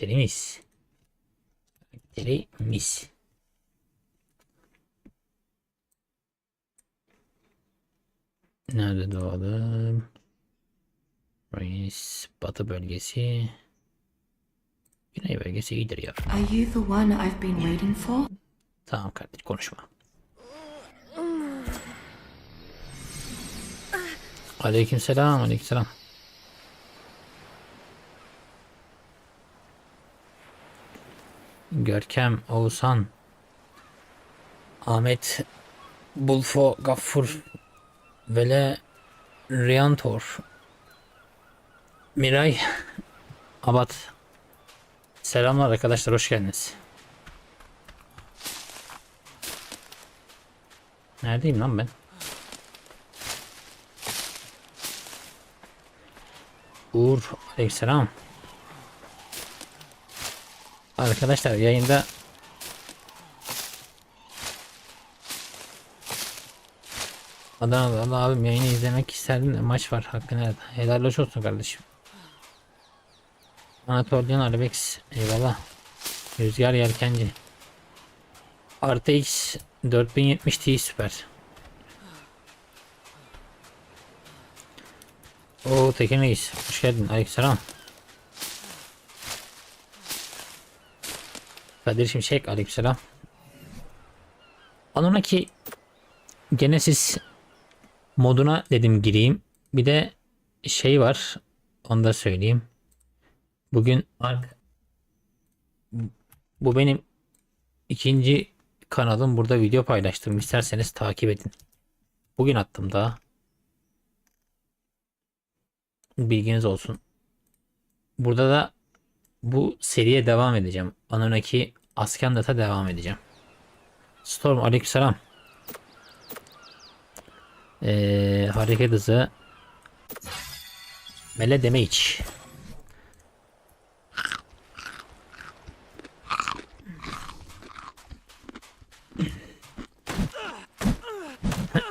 Karakterimiz. Karakterimiz. Nerede doğdum? Reis, Batı bölgesi. Güney bölgesi iyidir ya. Are you the one I've been waiting for? Tamam kardeş konuşma. Aleykümselam, aleykümselam. Görkem, Oğuzhan, Ahmet, Bulfo, Gaffur, Vele, Riantor, Miray, Abat. Selamlar arkadaşlar, hoş geldiniz. Neredeyim lan ben? Uğur Aleyhisselam. Arkadaşlar yayında Adana'da Allah abim yayını izlemek isterdim de maç var hakkını helal. Helal hoş olsun kardeşim. Anatolian Arbex eyvallah. Rüzgar Yelkenci. Artı X 4070 Ti süper. Oo Tekin Reis. Hoş geldin. Aleykümselam. Kadir Şimşek. Aleykümselam. Anunnaki Genesis moduna dedim gireyim. Bir de şey var. Onu da söyleyeyim. Bugün Ark bu benim ikinci kanalım. Burada video paylaştım. İsterseniz takip edin. Bugün attım daha. Bilginiz olsun. Burada da bu seriye devam edeceğim. Anunnaki Askendat'a devam edeceğim. Storm aleykümselam. Ee, hareket hızı Mele deme hiç.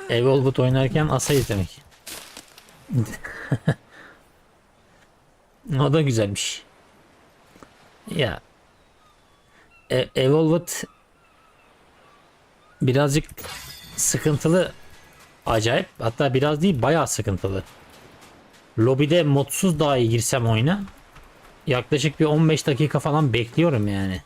Evolved oynarken asa izlemek. o da güzelmiş. Ya e Evolved birazcık sıkıntılı acayip hatta biraz değil bayağı sıkıntılı. Lobide modsuz daha iyi girsem oyuna yaklaşık bir 15 dakika falan bekliyorum yani.